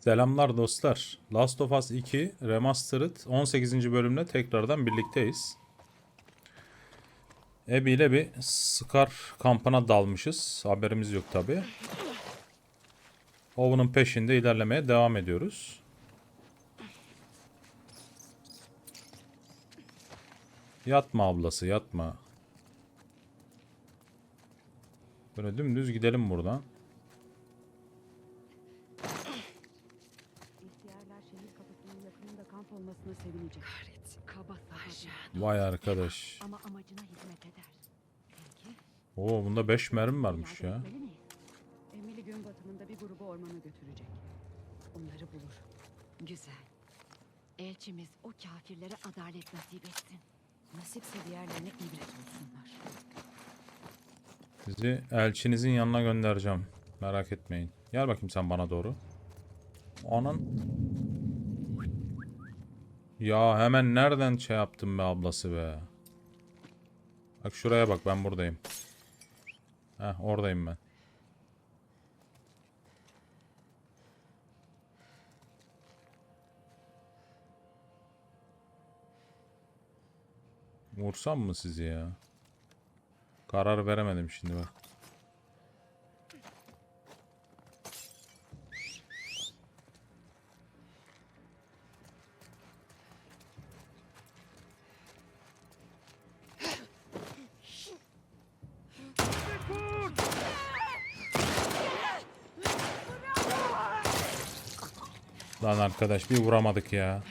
Selamlar dostlar. Last of Us 2 Remastered 18. bölümle tekrardan birlikteyiz. Abby ile bir Scar kampına dalmışız. Haberimiz yok tabi. Owen'ın peşinde ilerlemeye devam ediyoruz. Yatma ablası yatma. Böyle dümdüz gidelim buradan. Vay arkadaş. Ama amacına hizmet eder. Peki. Oo bunda 5 mermi varmış ya. Emily gün batımında bir grubu ormana götürecek. Onları bulur. Güzel. Elçimiz o kafirlere adalet nasip etsin. Nasipse diğerlerine ibret olsunlar. Sizi elçinizin yanına göndereceğim. Merak etmeyin. Gel bakayım sen bana doğru. Anan. Ya hemen nereden şey yaptın be ablası be. Bak şuraya bak ben buradayım. Heh oradayım ben. Vursam mı sizi ya? Karar veremedim şimdi bak. Lan arkadaş bir vuramadık ya.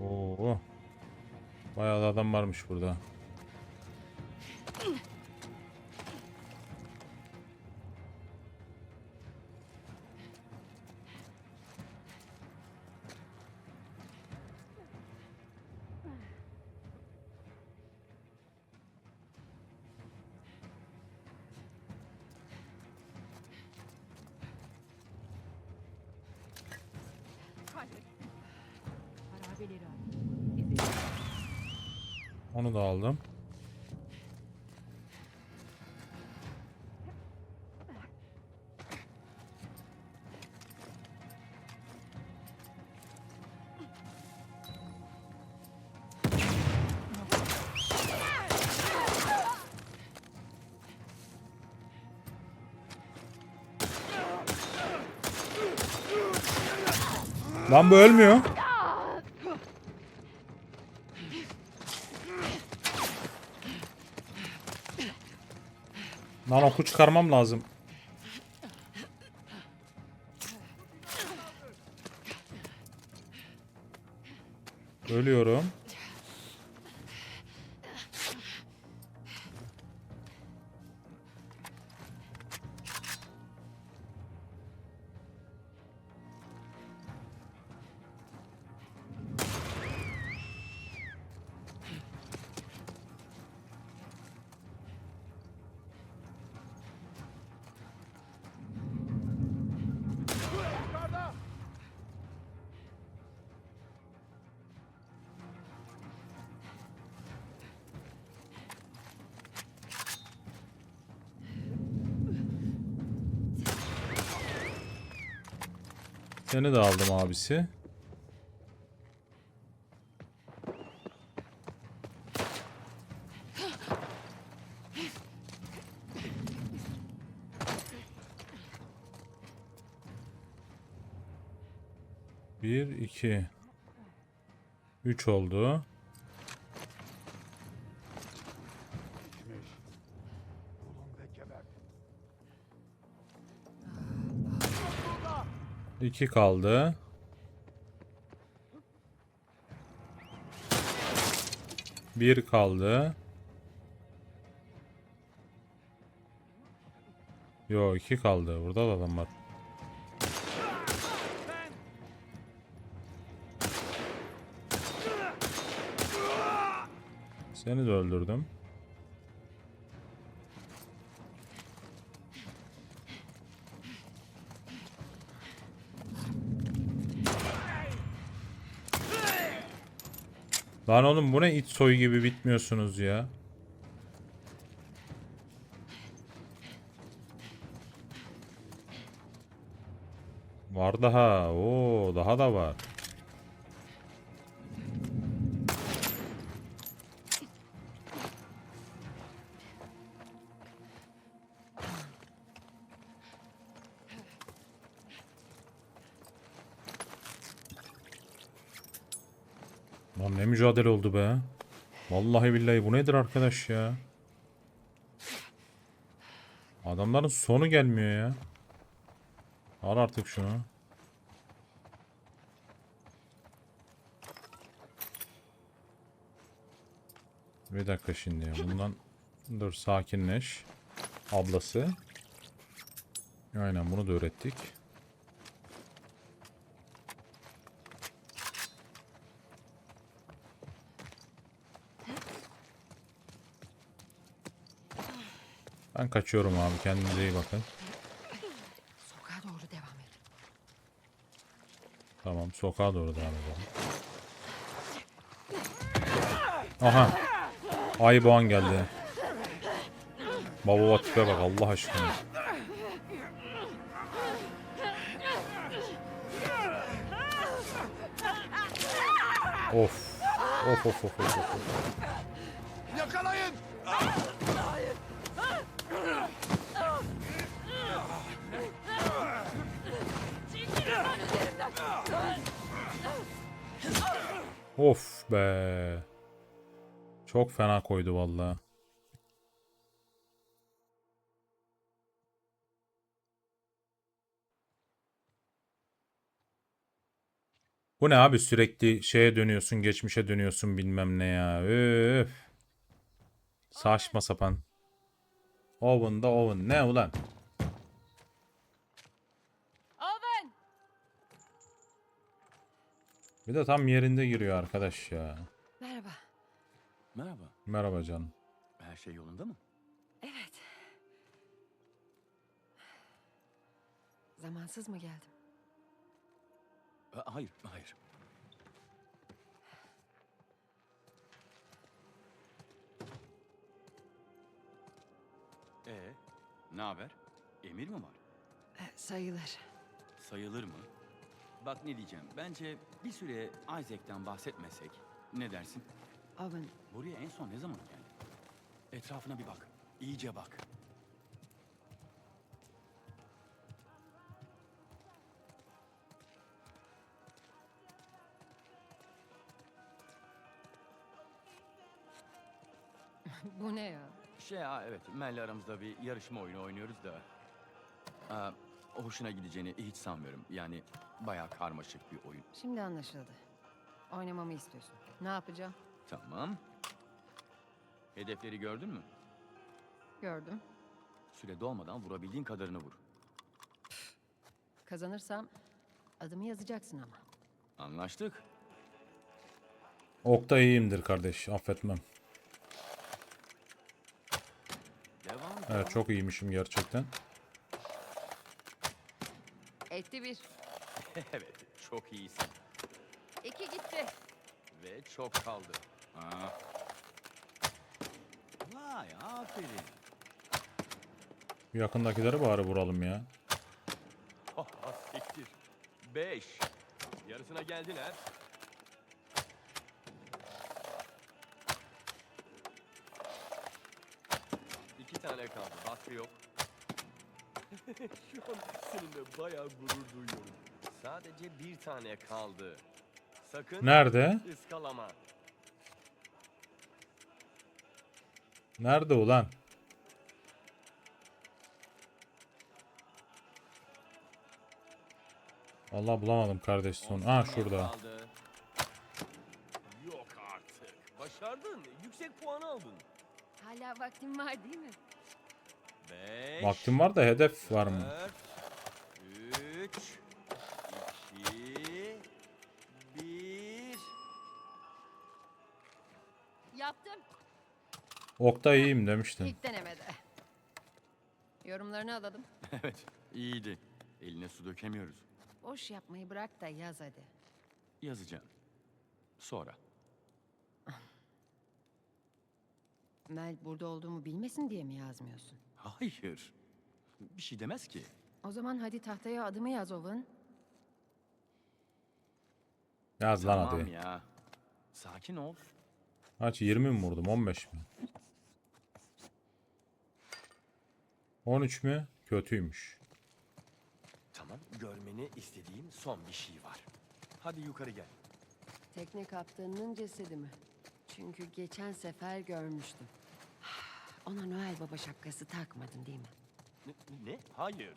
Oo. Bayağı da adam varmış burada. Onu da aldım. Lan bu ölmüyor. Oku çıkarmam lazım. Ölüyorum. Seni de aldım abisi. Bir, iki. Üç oldu. İki kaldı. Bir kaldı. Yo iki kaldı. Burada da adam var. Seni de öldürdüm. Lan oğlum bu ne iç soy gibi bitmiyorsunuz ya. Var daha. Oo daha da var. Mücadele oldu be. Vallahi billahi bu nedir arkadaş ya? Adamların sonu gelmiyor ya. Al artık şunu. Bir dakika şimdi. Bundan dur sakinleş. Ablası. Aynen bunu da öğrettik. Ben kaçıyorum abi. Kendinize iyi bakın. Sokağa doğru devam et. Tamam sokağa doğru devam edelim. Aha. Ay boğan geldi. Baba tipe bak Allah aşkına. Of. Of of of of of. Of be. Çok fena koydu vallahi. Bu ne abi sürekli şeye dönüyorsun, geçmişe dönüyorsun bilmem ne ya. Öf. Saçma sapan. Oven da oven. Ne ulan? Bir de tam yerinde giriyor arkadaş ya. Merhaba. Merhaba. Merhaba canım. Her şey yolunda mı? Evet. Zamansız mı geldim? Ha, hayır, hayır. Ee, ne haber? Emir mi var? E, sayılır. Sayılır mı? Bak ne diyeceğim. Bence bir süre Isaac'ten bahsetmesek. Ne dersin? Owen, Buraya en son ne zaman geldin? Etrafına bir bak. İyice bak. bu ne ya? Şey ha evet, Mel'le aramızda bir yarışma oyunu oynuyoruz da. Aa, hoşuna gideceğini hiç sanmıyorum. Yani bayağı karmaşık bir oyun. Şimdi anlaşıldı. Oynamamı istiyorsun. Ne yapacağım? Tamam. Hedefleri gördün mü? Gördüm. Süre dolmadan vurabildiğin kadarını vur. Kazanırsam adımı yazacaksın ama. Anlaştık. Okta iyiyimdir kardeş. Affetmem. Devam. Evet çok iyiymişim gerçekten. Etti bir. evet, çok iyisin. İki gitti. Ve çok kaldı. Ha. Vay, aferin. Yakındakileri bari vuralım ya. Oh, siktir. Beş. Yarısına geldiler. İki tane kaldı. Baskı yok. Şu an seninle bayağı gurur duyuyorum. Sadece bir tane kaldı. Sakın Nerede? ıskalama. Nerede ulan? Allah bulamadım kardeş son. On Aa şurada. kaldı. Yok artık. Başardın. Yüksek puan aldın. Hala vaktim var değil mi? Beş. Vaktim var da hedef var mı? Dört, üç, iki, bir. Yaptım. Okta iyiyim demiştin. İlk denemede. Yorumlarını alalım. Evet, iyiydi. Eline su dökemiyoruz. Boş yapmayı bırak da yaz hadi. Yazacağım. Sonra. Mel burada olduğumu bilmesin diye mi yazmıyorsun? Hayır. Bir şey demez ki. O zaman hadi tahtaya adımı yaz Owen. Yaz lan Tamam hadi. ya. Sakin ol. Kaç 20 mi vurdum 15 mi? 13 mü? Kötüymüş. Tamam, görmeni istediğim son bir şey var. Hadi yukarı gel. Tekne kaptanının cesedi mi? Çünkü geçen sefer görmüştüm. Ona Noel Baba şapkası takmadın değil mi? Ne? ne? Hayır.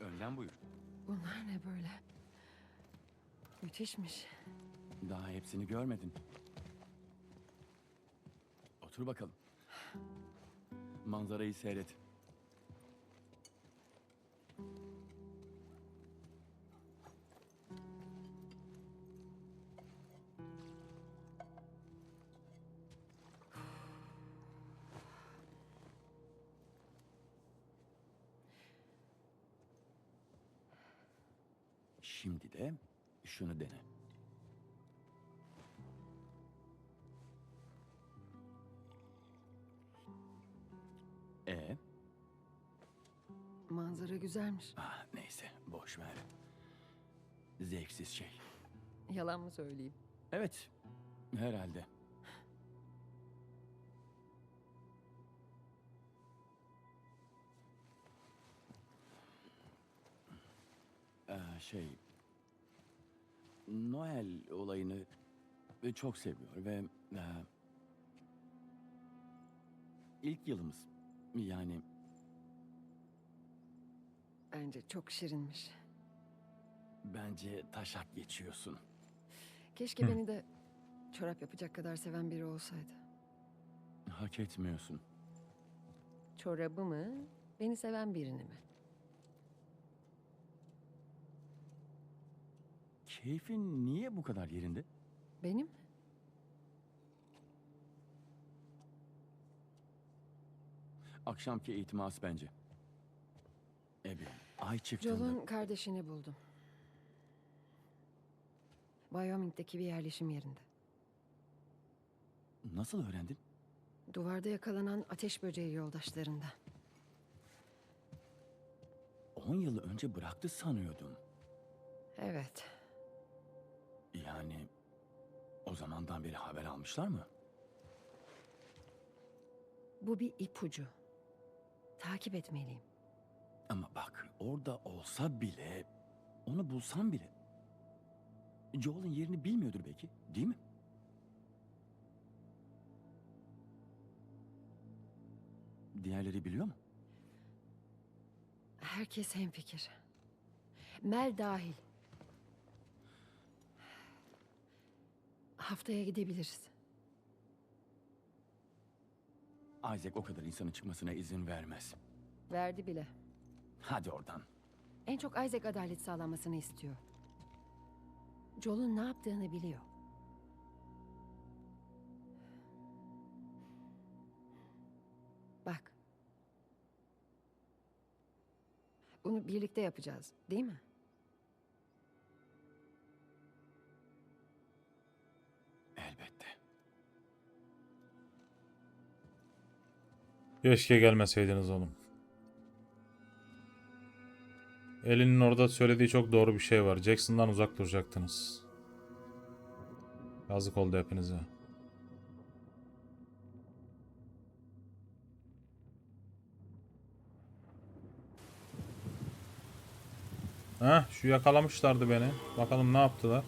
Önden buyur. Bunlar ne böyle? Müthişmiş. Daha hepsini görmedin. Otur bakalım. Manzarayı seyret. Manzara güzelmiş. ah, neyse boş ver. Zevksiz şey. Yalan mı söyleyeyim? Evet, herhalde. Ee, şey, Noel olayını çok seviyor ve e, ilk yılımız yani Bence çok şirinmiş. bence taşak geçiyorsun. Keşke beni de çorap yapacak kadar seven biri olsaydı. Hak etmiyorsun. Çorabı mı, beni seven birini mi? Keyfin niye bu kadar yerinde? Benim mi? Akşamki eğitim az bence. Ebi, ay çıktığında... Joel'un kardeşini buldum. Wyoming'deki bir yerleşim yerinde. Nasıl öğrendin? Duvarda yakalanan ateş böceği yoldaşlarında. 10 yıl önce bıraktı sanıyordum. Evet, Yani o zamandan beri haber almışlar mı? bu bir ipucu. Takip etmeliyim. Ama bak orada olsa bile, onu bulsam bile... Joel'ın yerini bilmiyordur belki, değil mi? Diğerleri biliyor mu? Herkes hemfikir. Mel dahil. Haftaya gidebiliriz. Isaac o kadar insanın çıkmasına izin vermez. Verdi bile. Hadi oradan. En çok Isaac adalet sağlanmasını istiyor. Joel'un ne yaptığını biliyor. Bak. Bunu birlikte yapacağız, değil mi? Elbette. Keşke gelmeseydiniz oğlum. Elinin orada söylediği çok doğru bir şey var. Jackson'dan uzak duracaktınız. Yazık oldu hepinize. Heh, şu yakalamışlardı beni. Bakalım ne yaptılar.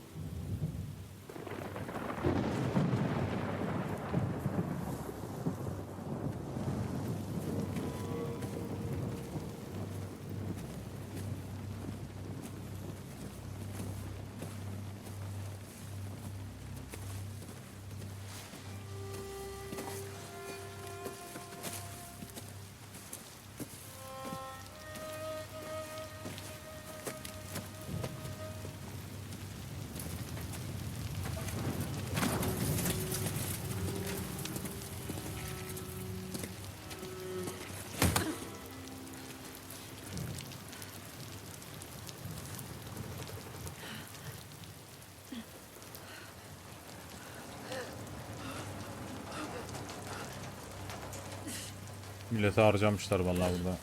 Milleti harcamışlar vallahi burada.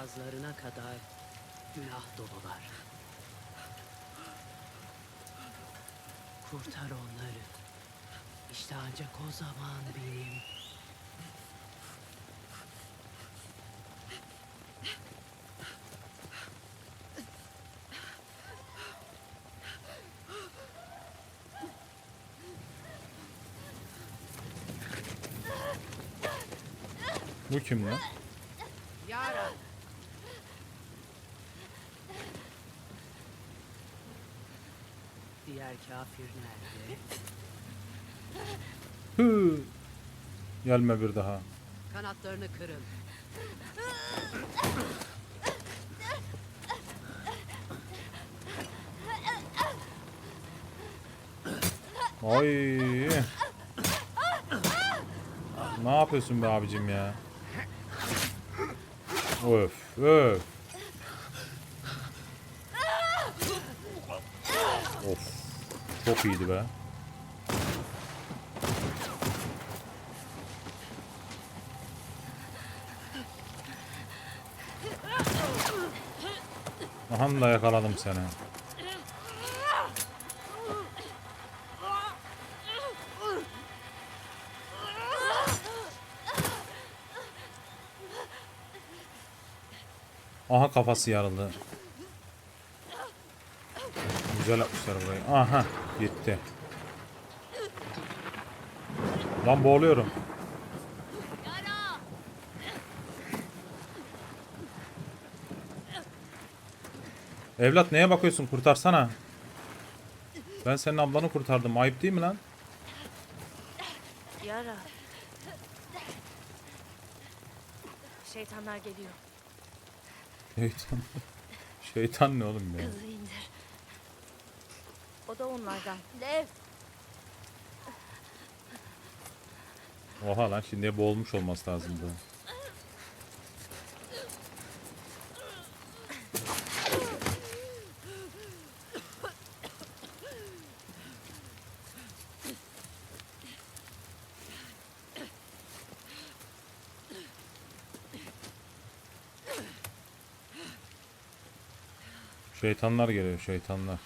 Boğazlarına kadar günah dolular. Kurtar onları. İşte ancak o zaman benim Bu kim lan? Yara. Diğer kafir nerede? Hı. Gelme bir daha. Kanatlarını kırın. Ay. Ne yapıyorsun be abicim ya? Öf, öf. Of. Çok iyiydi be. Aha da yakaladım seni. Aha kafası yarıldı. Güzel yapmışlar burayı. Aha gitti. Lan boğuluyorum. Evlat neye bakıyorsun? Kurtarsana. Ben senin ablanı kurtardım. Ayıp değil mi lan? Yara. Şeytanlar geliyor. Şeytan. Şeytan ne oğlum ya? Kızı indir. O da onlardan. Dev. Oha lan şimdi boğulmuş olması lazımdı. Şeytanlar geliyor şeytanlar.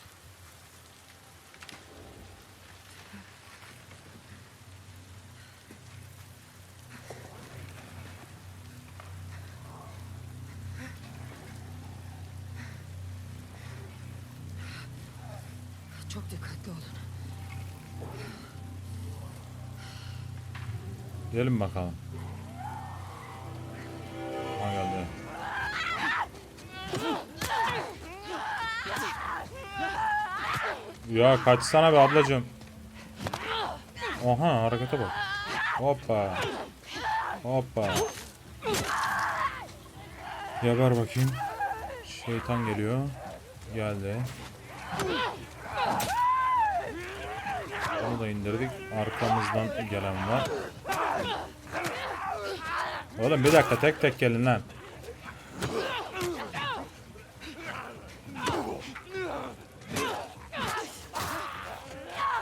Gelin bakalım. Ha geldi. Ya kaçsana be ablacığım. Oha harekete bak. Hoppa. Hoppa. Geber bakayım. Şeytan geliyor. Geldi. Onu da indirdik. Arkamızdan gelen var. Oğlum bir dakika tek tek gelin lan.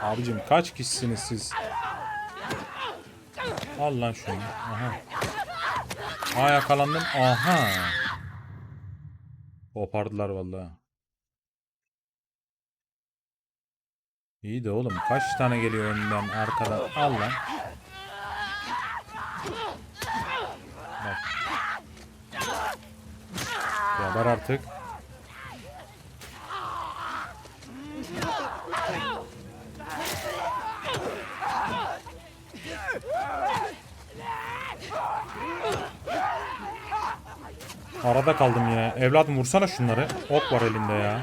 Abicim kaç kişisiniz siz? Al lan şunu. Aha. Aa yakalandım. Aha. Kopardılar vallahi. İyi de oğlum kaç tane geliyor önden arkadan al lan. Geber artık. Arada kaldım yine. Evladım vursana şunları. Ok var elimde ya.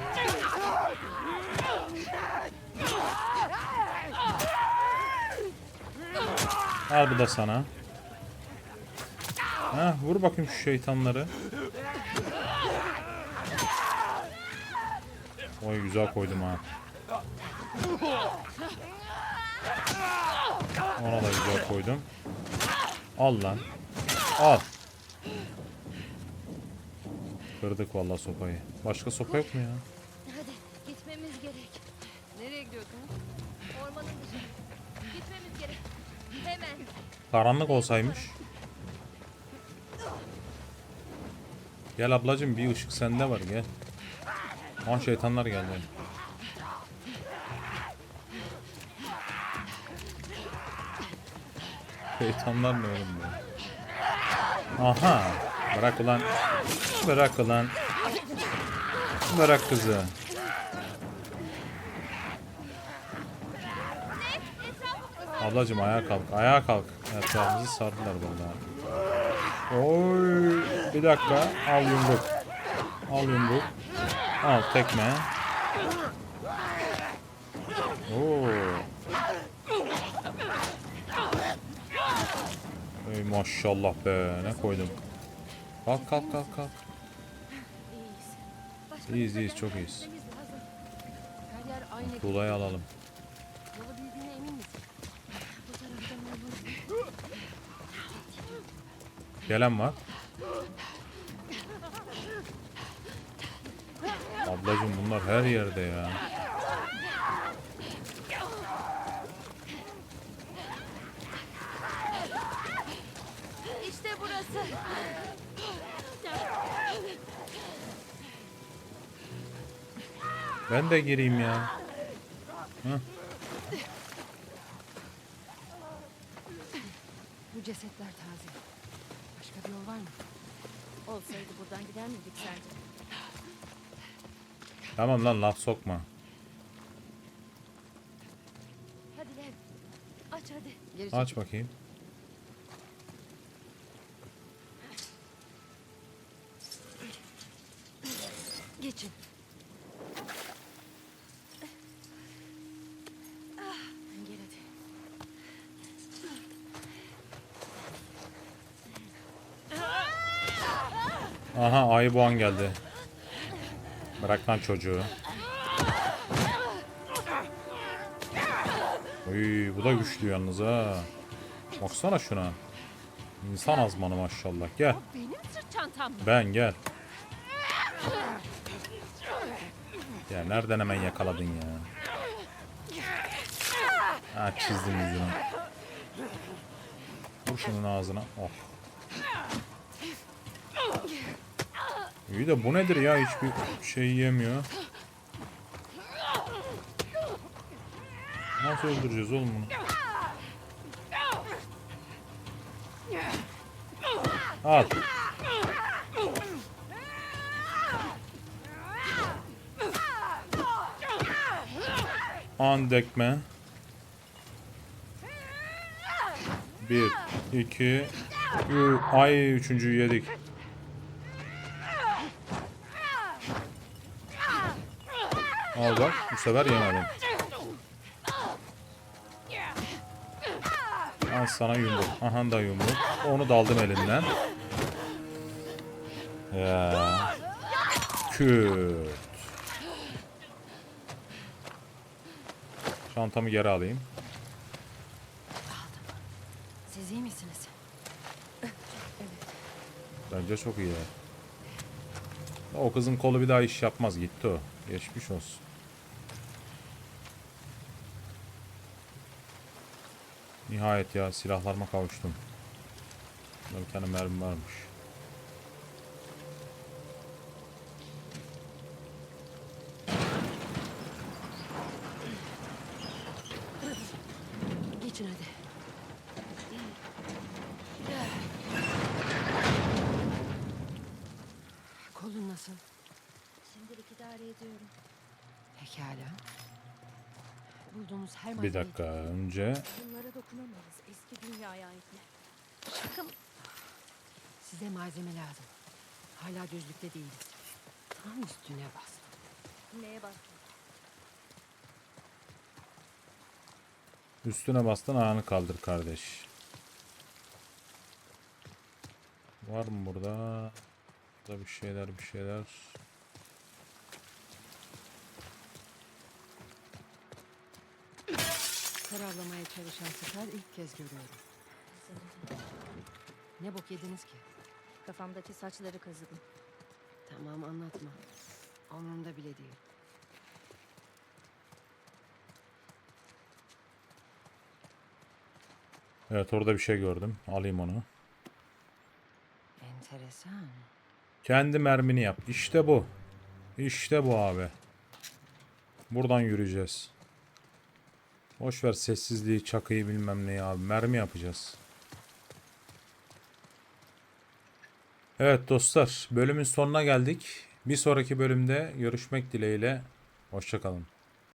Al bu da sana. Ha, vur bakayım şu şeytanları. Oy güzel koydum ha. Ona da güzel koydum. Al lan. Al. Kırdık vallahi sopayı. Başka sopa yok mu ya? Hadi gitmemiz gerek. Nereye gidiyorsunuz? Ormanın dışına. Gitmemiz gerek. Hemen. Karanlık olsaymış. Gel ablacım bir ışık sende var gel. Aa şeytanlar geldi. Şeytanlar ne oğlum bu? Aha. Bırak ulan. Bırak ulan. Bırak kızı. Ablacım ayağa kalk. Ayağa kalk. Etrafımızı sardılar vallahi. Oy. Bir dakika. Al yumruk. Al yumruk. Al tekme. Oo. Ey maşallah be. Ne koydum. Kalk kalk kalk kalk. İyiyiz iyiyiz çok iyiyiz. Tuğlayı alalım. Gelen var. Ablacım bunlar her yerde ya. İşte burası. Ben de gireyim ya. Bu cesetler taze. Başka bir yol var mı? Olsaydı buradan gider miydik sence? Tamam lan laf sokma. Hadi Lev. Aç hadi. Geri Aç bakayım. Geçin. Gel hadi. Aha ayı boğan geldi. Bırak lan çocuğu. Uy, bu da güçlü yalnız ha. Baksana şuna. İnsan azmanı maşallah. Gel. Ben gel. Ya nereden hemen yakaladın ya? Ha çizdim yüzünü. Vur şunun ağzına. Oh. İyi de bu nedir ya? Hiçbir şey yemiyor. Nasıl öldüreceğiz oğlum bunu? Al. Andekme. Bir, iki, üç. Ay üçüncüyü yedik. Al bak bu sefer yemedim. Al sana yumruk. Aha da yumruk. Onu da aldım elinden. Ya. Küt. Çantamı geri alayım. Siz iyi misiniz? Bence çok iyi. O kızın kolu bir daha iş yapmaz gitti o. Geçmiş olsun. Nihayet ya silahlarıma kavuştum. Burada bir tane mermi varmış. Geçin hadi. Kolun nasıl? Şimdilik idare ediyorum. Pekala. Bulduğumuz her Bir malzemeyi... dakika önce Hala düzlükte değiliz. Tam üstüne bas. Neye bastın? üstüne bastın ayağını kaldır kardeş. Var mı burada? Burada bir şeyler bir şeyler. Kararlamaya çalışan sefer ilk kez görüyorum. Ne bok yediniz ki? Kafamdaki saçları kazıdım. Tamam anlatma. Umurumda bile değil. Evet orada bir şey gördüm. Alayım onu. Enteresan. Kendi mermini yap. İşte bu. İşte bu abi. Buradan yürüyeceğiz. Boş ver sessizliği, çakıyı bilmem neyi abi. Mermi yapacağız. Evet dostlar, bölümün sonuna geldik. Bir sonraki bölümde görüşmek dileğiyle. Hoşçakalın.